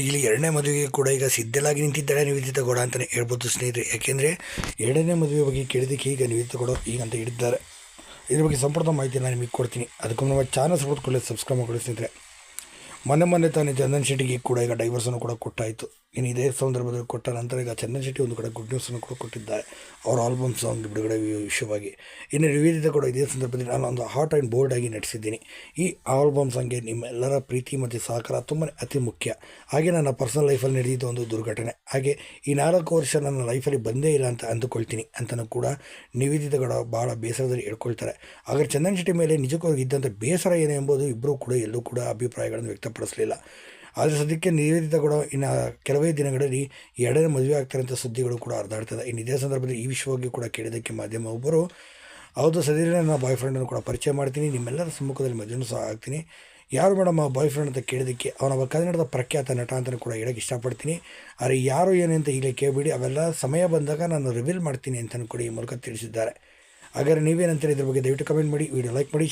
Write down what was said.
ಇಲ್ಲಿ ಎರಡನೇ ಮದುವೆಗೆ ಕೂಡ ಈಗ ಸಿದ್ಧಲಾಗಿ ನಿಂತಿದ್ದಾಳೆ ನಿವೇದಿತ ಗೌಡ ಅಂತಲೇ ಹೇಳ್ಬೋದು ಸ್ನೇಹಿತರೆ. ಯಾಕೆಂದರೆ ಎರಡನೇ ಮದುವೆ ಬಗ್ಗೆ ಕೇಳಿದಕ್ಕೆ ಈಗ ನಿವೇದಿತ ಗೌಡ ಈಗ ಅಂತ ಹೇಳಿದ್ದಾರೆ. ಇದ್ರ ಬಗ್ಗೆ ಸಂಪೂರ್ಣ ಮಾಹಿತಿ ನಾನು ನಿಮಗೆ ಕೊಡ್ತೀನಿ. ಅದಕ್ಕೂ ನಮ್ಮ ಚಾನಲ್ ಸಪೋರ್ಟ್ ಕೊಡಲಿ ಸಬ್ಸ್ಕ್ರೈಬ್ ಮಾಡಿ ಸ್ನೇಹಿತರೆ. ಮೊನ್ನೆ ಮೊನ್ನೆ ತಾನೇ ಚಂದನ್ ಶೆಟ್ಟಿಗೆ ಕೂಡ ಈಗ ಡೈವರ್ಸನ್ನು ಕೂಡ ಕೊಟ್ಟಾಯಿತು. ಇನ್ನು ಇದೇ ಸಂದರ್ಭದಲ್ಲಿ ಕೊಟ್ಟ ನಂತರ ಈಗ ಚಂದನ್ ಶೆಟ್ಟಿ ಒಂದು ಕಡೆ ಗುಡ್ ನ್ಯೂಸನ್ನು ಕೂಡ ಕೊಟ್ಟಿದ್ದಾರೆ. ಅವರ ಆಲ್ಬಮ್ ಸಾಂಗ್ ಬಿಡುಗಡೆ ವಿಷಯವಾಗಿ ಇನ್ನು ನಿವೇದಿತ ಕೂಡ ಇದೇ ಸಂದರ್ಭದಲ್ಲಿ ನಾನು ಒಂದು ಹಾಟ್ ಆ್ಯಂಡ್ ಬೋಲ್ಡ್ ಆಗಿ ನಡೆಸಿದ್ದೀನಿ ಈ ಆಲ್ಬಮ್ ಸಾಂಗ್ಗೆ ನಿಮ್ಮೆಲ್ಲರ ಪ್ರೀತಿ ಮತ್ತು ಸಹಕಾರ ತುಂಬಾ ಅತಿ ಮುಖ್ಯ. ಹಾಗೆ ನನ್ನ ಪರ್ಸನಲ್ ಲೈಫಲ್ಲಿ ನಡೆದಿದ್ದ ಒಂದು ದುರ್ಘಟನೆ. ಹಾಗೆ ಈ ನಾಲ್ಕು ವರ್ಷ ನನ್ನ ಲೈಫಲ್ಲಿ ಬಂದೇ ಇಲ್ಲ ಅಂತ ಅಂದುಕೊಳ್ತೀನಿ ಅಂತಲೂ ಕೂಡ ನಿವೇದಿತ ಕೂಡ ಭಾಳ ಬೇಸರದಲ್ಲಿ ಹೇಳ್ಕೊಳ್ತಾರೆ. ಆದರೆ ಚಂದನ್ ಶೆಟ್ಟಿ ಮೇಲೆ ನಿಜಕ್ಕೂ ಇದ್ದಂಥ ಬೇಸರ ಏನು ಎಂಬುದು ಇಬ್ಬರೂ ಕೂಡ ಎಲ್ಲೂ ಕೂಡ ಅಭಿಪ್ರಾಯಗಳನ್ನು ವ್ಯಕ್ತಪಡಿಸಲಿಲ್ಲ. ಆದರೆ ಸದ್ಯಕ್ಕೆ ನಿವೇದಿತ ಕೂಡ ಇನ್ನು ಕೆಲವೇ ದಿನಗಳಲ್ಲಿ ಎರಡನೇ ಮದುವೆ ಆಗ್ತಾರಂಥ ಸುದ್ದಿಗಳು ಕೂಡ ಹರಿದಾಡ್ತದೆ. ಇನ್ನು ಇದೇ ಸಂದರ್ಭದಲ್ಲಿ ಈ ವಿಷಯವಾಗಿ ಕೂಡ ಕೇಳಿದ್ದಕ್ಕೆ ಮಾಧ್ಯಮ ಒಬ್ಬರು, ಹೌದು ಸದ್ಯದಲ್ಲೇ ನನ್ನ ಬಾಯ್ ಫ್ರೆಂಡನ್ನು ಕೂಡ ಪರಿಚಯ ಮಾಡ್ತೀನಿ. ನಿಮ್ಮೆಲ್ಲರ ಸಮ್ಮುಖದಲ್ಲಿ ಮದುವೆನೂ ಸಹ ಆಗ್ತೀನಿ. ಯಾರು ಮೇಡಮ್ ಆ ಬಾಯ್ ಫ್ರೆಂಡ್ ಅಂತ ಕೇಳಿದ್ದಕ್ಕೆ ಅವನ ಕನ್ನಡದ ಪ್ರಖ್ಯಾತ ನಟ ಅಂತಲೂ ಕೂಡ ಹೇಳೋಕ್ಕೆ ಇಷ್ಟಪಡ್ತೀನಿ. ಆದರೆ ಯಾರು ಏನು ಅಂತ ಈಗಲೇ ಕೇಳಿಬಿಡಿ. ಅವೆಲ್ಲ ಸಮಯ ಬಂದಾಗ ನಾನು ರಿವೀಲ್ ಮಾಡ್ತೀನಿ ಅಂತಲೂ ಕೂಡ ಈ ಮೂಲಕ ತಿಳಿಸಿದ್ದಾರೆ. ಹಾಗಾದರೆ ನೀವೇನಂತೀರಿ ಇದ್ರ ಬಗ್ಗೆ ದಯವಿಟ್ಟು ಕಮೆಂಟ್ ಮಾಡಿ. ವಿಡಿಯೋ ಲೈಕ್ ಮಾಡಿ